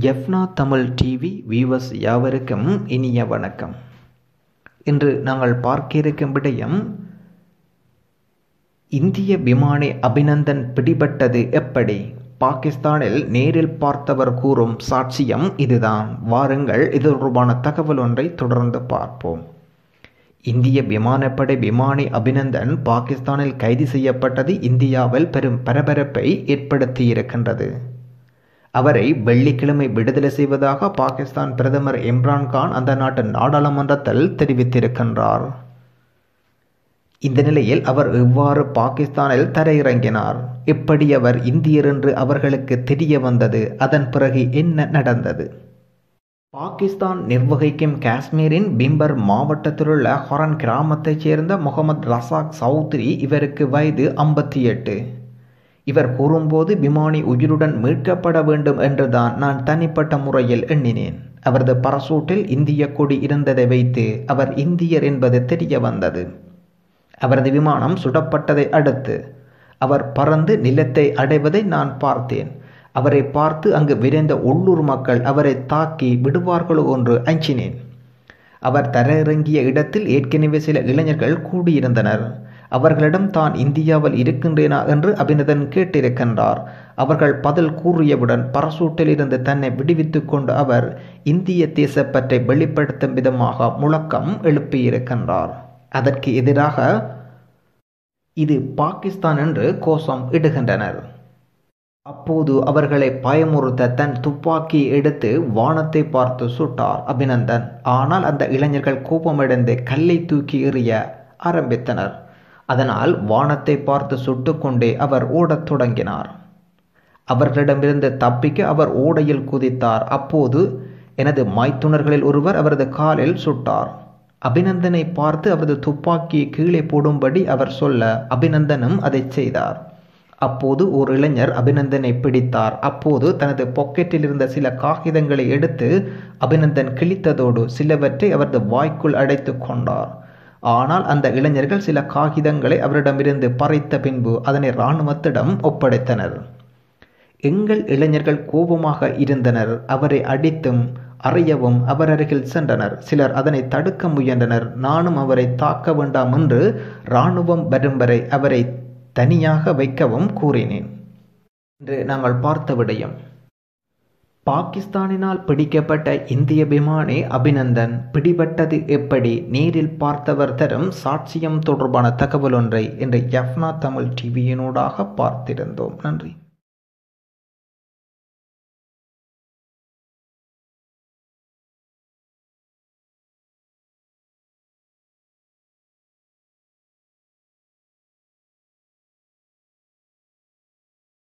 எஃப்னா Tamil TV viewers யாவருக்கும் இனிய வணக்கம். இன்று நாங்கள் பார்க்க இருக்கும் விடயம் இந்திய விமானி அபிநந்தன் பிடிபட்டது எப்படி? பாகிஸ்தானில் நேரில் பார்த்தவர் கூறும் சாட்சியம் இதுதான். வாருங்கள் இது தொடர்பான தகவல் ஒன்றை தொடர்ந்து பார்ப்போம். இந்திய விமானப்படை விமானி அபிநந்தன் பாகிஸ்தானில் கைது செய்யப்பட்டது இந்தியாவில் பெரும் பரபரப்பை ஏற்படுத்தியிருக்கின்றது. அவரை வெள்ளிக்கிழமை விடுதலை செய்வதாக பாகிஸ்தான் பிரதமர் இம்ரான்கான் அந்த நாட்டு நாடாளுமன்றத்தில் தெரிவித்திருக்கின்றார். இந்த நிலையில் அவர் எவ்வாறு பாகிஸ்தானில் தரையிறங்கினார். எப்படி அவர் இந்தியர் என்று அவர்களுக்கு தெரிய வந்தது. அதன் பிறகு என்ன நடந்தது? பாகிஸ்தான் நிர்வகிக்கும் காஷ்மீரின் பிம்பர் மாவட்டத்திலுள்ள ஹொரன் கிராமத்தைச் சேர்ந்த முகமது ரசாக் சௌத்ரி இவருக்கு வயது ஐம்பத்தி எட்டு. இவர் கூறும்போது விமானி உயிருடன் மீட்கப்பட வேண்டும் என்றுதான் நான் தனிப்பட்ட முறையில் எண்ணினேன். அவரது பரசூட்டில் இந்திய கொடி இருந்ததை வைத்து அவர் இந்தியர் என்பது தெரிய வந்தது. அவரது விமானம் சுடப்பட்டதை அடுத்து அவர் பறந்து நிலத்தை அடைவதை நான் பார்த்தேன். அவரை பார்த்து அங்கு விரைந்த உள்ளூர் மக்கள் அவரை தாக்கி விடுவார்களோ என்று அஞ்சினேன். அவர் தரையிறங்கிய இடத்தில் ஏற்கனவே சில இளைஞர்கள் கூடியிருந்தனர். அவர்களிடம் தான் இந்தியாவில் இருக்கின்றேனா என்று அபிநதன் கேட்டிருக்கின்றார். அவர்கள் பதில் கூறியவுடன் பரசூட்டிலிருந்து தன்னை விடுவித்துக் கொண்டு அவர் இந்திய தேசப்பற்றை வெளிப்படுத்தும் விதமாக முழக்கம் எழுப்பியிருக்கின்றார். அதற்கு எதிராக இது பாகிஸ்தான் என்று கோஷம் இடுகின்றனர். அப்போது அவர்களை பயமுறுத்த தன் துப்பாக்கி எடுத்து வானத்தை பார்த்து சுட்டார் அபிநந்தன். ஆனால் அந்த இளைஞர்கள் கோபமடைந்து கல்லை தூக்கி எறிய ஆரம்பித்தனர். அதனால் வானத்தை பார்த்து சுட்டுக்கொண்டே அவர் ஓடத் தொடங்கினார். அவர்களிடமிருந்து தப்பிக்க அவர் ஓடையில் குதித்தார். அப்போது எனது மைத்துணர்களில் ஒருவர் அவரது காலில் சுட்டார். அபிநந்தனை பார்த்து அவரது துப்பாக்கியை கீழே போடும்படி அவர் சொல்ல அபிநந்தனும் அதை செய்தார். அப்போது ஒரு இளைஞர் அபிநந்தனை பிடித்தார். அப்போது தனது பாக்கெட்டில் இருந்த சில காகிதங்களை எடுத்து அபிநந்தன் கிழித்ததோடு சிலவற்றை அவரது வாய்க்குள் அடைத்து கொண்டார். ஆனால் அந்த இளைஞர்கள் சில காகிதங்களை அவரிடமிருந்து பறித்த பின்பு அதனை இராணுவத்திடம் ஒப்படைத்தனர். எங்கள் இளைஞர்கள் கோபமாக இருந்தனர். அவரை அடித்தும் அறியவும் அவர் அருகில் சென்றனர். சிலர் அதனை தடுக்க முயன்றனர். நானும் அவரை தாக்க வேண்டாம் என்று இராணுவம் வரும் வரை அவரை தனியாக வைக்கவும் கூறினேன். என்று நாங்கள் பார்த்த விடயம். பாகிஸ்தானினால் பிடிக்கப்பட்ட இந்திய விமானி அபிநந்தன். பிடிபட்டது எப்படி? நேரில் பார்த்தவர் தரும் சாட்சியம் தொடர்பான தகவல் ஒன்றை இன்று எஃப்னா தமிழ் டிவியினூடாக பார்த்திருந்தோம். நன்றி.